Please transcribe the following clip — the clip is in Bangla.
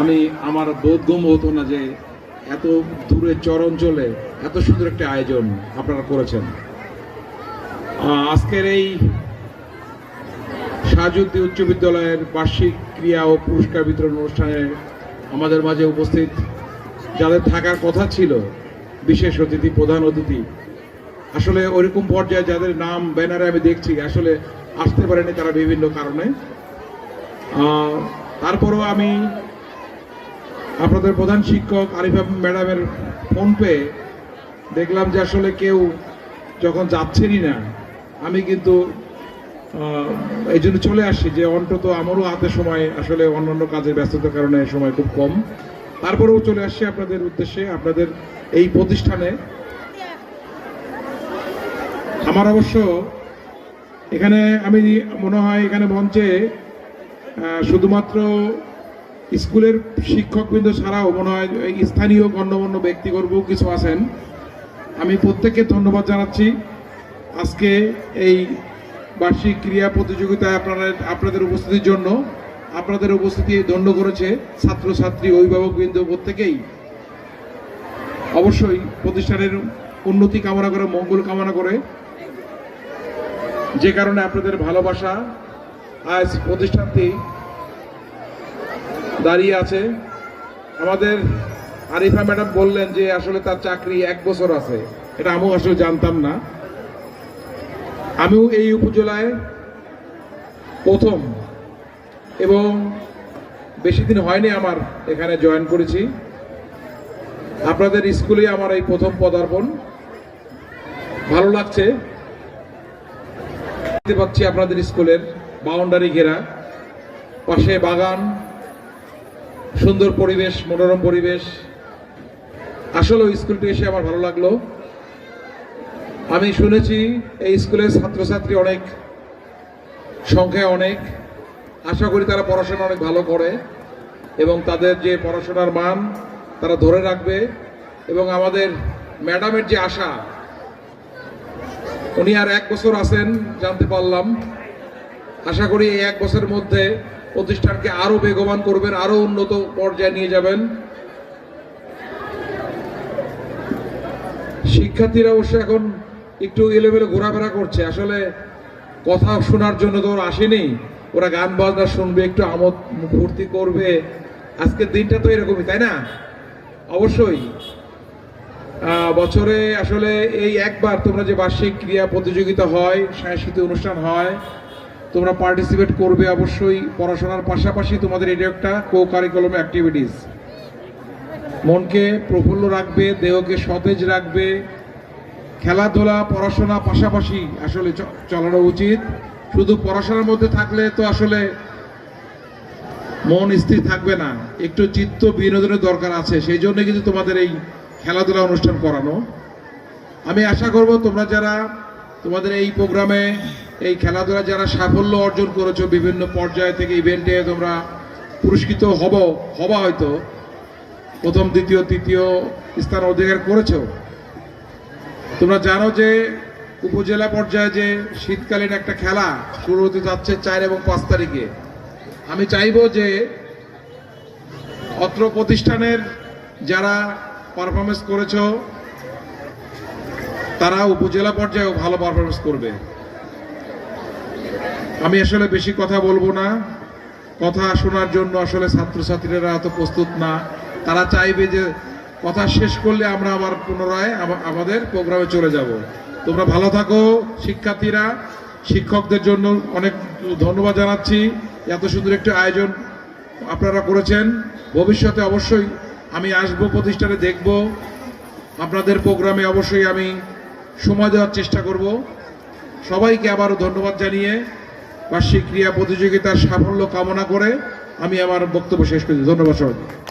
আমি আমার বোধগম্য হতো না যে এত দূরে অঞ্চলে এত সুন্দর একটা আয়োজন আপনারা করেছেন। আজকের এই শাহজুদ্দি উচ্চ বিদ্যালয়ের বার্ষিক ক্রিয়া ও পুরস্কার বিতরণ অনুষ্ঠানে আমাদের মাঝে উপস্থিত যাদের থাকার কথা ছিল, বিশেষ অতিথি, প্রধান অতিথি, আসলে ওইরকম পর্যায়ে যাদের নাম, ব্যানারে আমি দেখছি, আসলে আসতে পারেনি তারা বিভিন্ন কারণে। তারপরেও আমি আপনাদের প্রধান শিক্ষক আরিফা ম্যাডামের ফোন পেয়ে দেখলাম যে আসলে কেউ যখন যাচ্ছেনই না, আমি কিন্তু এই জন্য চলে আসছি যে অন্তত আমারও হাতে সময়, আসলে অন্যান্য কাজের ব্যস্ততার কারণে সময় খুব কম। তারপরেও চলে আসছি আপনাদের উদ্দেশ্যে, আপনাদের এই প্রতিষ্ঠানে। আমার অবশ্য এখানে আমি মনে হয় এখানে মঞ্চে শুধুমাত্র স্কুলের শিক্ষকবৃন্দ ছাড়াও মনে হয় স্থানীয় গণ্যমান্য ব্যক্তিগর্ব কিছু আছেন। আমি প্রত্যেককে ধন্যবাদ জানাচ্ছি। আজকে এই বার্ষিক ক্রীড়া প্রতিযোগিতায় আপনারা আপনাদের উপস্থিতির জন্য আপনাদের উপস্থিতি দণ্ড করেছে ছাত্রছাত্রী অভিভাবকবৃন্দ প্রত্যেকেই। অবশ্যই প্রতিষ্ঠানের উন্নতি কামনা করে, মঙ্গল কামনা করে। যে কারণে আপনাদের ভালোবাসা আজ প্রতিষ্ঠানটি দাঁড়িয়ে আছে। আমাদের আরিফা ম্যাডাম বললেন যে আসলে তার চাকরি এক বছর আছে। এটা আমিও আসলে জানতাম না। আমিও এই উপজেলায় প্রথম এবং বেশি দিন হয়নি আমার এখানে জয়েন করেছি। আপনাদের স্কুলে আমার এই প্রথম পদার্পণ। ভালো লাগছে। দেখতে পাচ্ছি আপনাদের স্কুলের বাউন্ডারি ঘেরা। পাশে বাগান। সুন্দর পরিবেশ, মনোরম পরিবেশ। আসলে স্কুলটি এসে আমার ভালো লাগল। আমি শুনেছি এই স্কুলের ছাত্রছাত্রী অনেক, সংখ্যায় অনেক। আশা করি তারা পড়াশোনা অনেক ভালো করে এবং তাদের যে পড়াশোনার মান তারা ধরে রাখবে এবং আমাদের ম্যাডামের যে আশা, উনি আর এক বছর আছেন, জানতে পারলাম। আশা করি এই এক বছরের মধ্যে প্রতিষ্ঠানকে আরও বেগবান করবেন, আরও উন্নত পর্যায়ে নিয়ে যাবেন। শিক্ষার্থীরা অবশ্য এখন একটু এলোমেলো ঘোরাফেরা করছে। আসলে কথা শোনার জন্য তো ওরা আসেনি। ওরা গান বাজনা শুনবে, একটু আমোদ ফুর্তি করবে। আজকের দিনটা তো এরকমই, তাই না? অবশ্যই। বছরে আসলে এই একবার তোমরা যে বার্ষিক ক্রিয়া প্রতিযোগিতা হয়, সাংস্কৃতিক অনুষ্ঠান হয় তোমরা পার্টিসিপেট করবে অবশ্যই। পড়াশোনার পাশাপাশি তোমাদের এটা একটা কো কারিকুলাম অ্যাক্টিভিটিস মনকে প্রফুল্ল রাখবে, দেহকে সতেজ রাখবে। খেলাধুলা, পড়াশোনা পাশাপাশি আসলে চালানো উচিত। শুধু পড়াশোনার মধ্যে থাকলে তো আসলে মন স্থির থাকবে না। একটু চিত্ত বিনোদনের দরকার আছে, সেই জন্য কিন্তু তোমাদের এই খেলাধুলা অনুষ্ঠান করানো। আমি আশা করব তোমরা যারা তোমাদের এই প্রোগ্রামে এই খেলাধুলা যারা সাফল্য অর্জন করেছ, বিভিন্ন পর্যায় থেকে ইভেন্টে তোমরা পুরস্কৃত হব, হবা হয়তো। প্রথম, দ্বিতীয়, তৃতীয় স্থান অধিকার করেছ। তোমরা জানো যে উপজেলা পর্যায়ে যে শীতকালীন একটা খেলা শুরু হতে যাচ্ছে চার এবং পাঁচ তারিখে। আমি চাইব যে অত্র প্রতিষ্ঠানের যারা পারফরমেন্স করেছ, তারা উপজেলা পর্যায়েও ভালো পারফরমেন্স করবে। আমি আসলে বেশি কথা বলব না। কথা শোনার জন্য আসলে ছাত্রছাত্রীরা এত প্রস্তুত না। তারা চাইবে যে কথা শেষ করলে আমরা আবার পুনরায় আমাদের প্রোগ্রামে চলে যাব। তোমরা ভালো থাকো, শিক্ষার্থীরা, শিক্ষকদের জন্য অনেক ধন্যবাদ জানাচ্ছি। এত সুন্দর একটি আয়োজন আপনারা করেছেন। ভবিষ্যতে অবশ্যই আমি আসব, প্রতিষ্ঠানে দেখব। আপনাদের প্রোগ্রামে অবশ্যই আমি সময় দেওয়ার চেষ্টা করব। সবাইকে আবারও ধন্যবাদ জানিয়ে বার্ষিক ক্রীড়া প্রতিযোগিতার সাফল্য কামনা করে আমি আমার বক্তব্য শেষ করছি। ধন্যবাদ সবাইকে।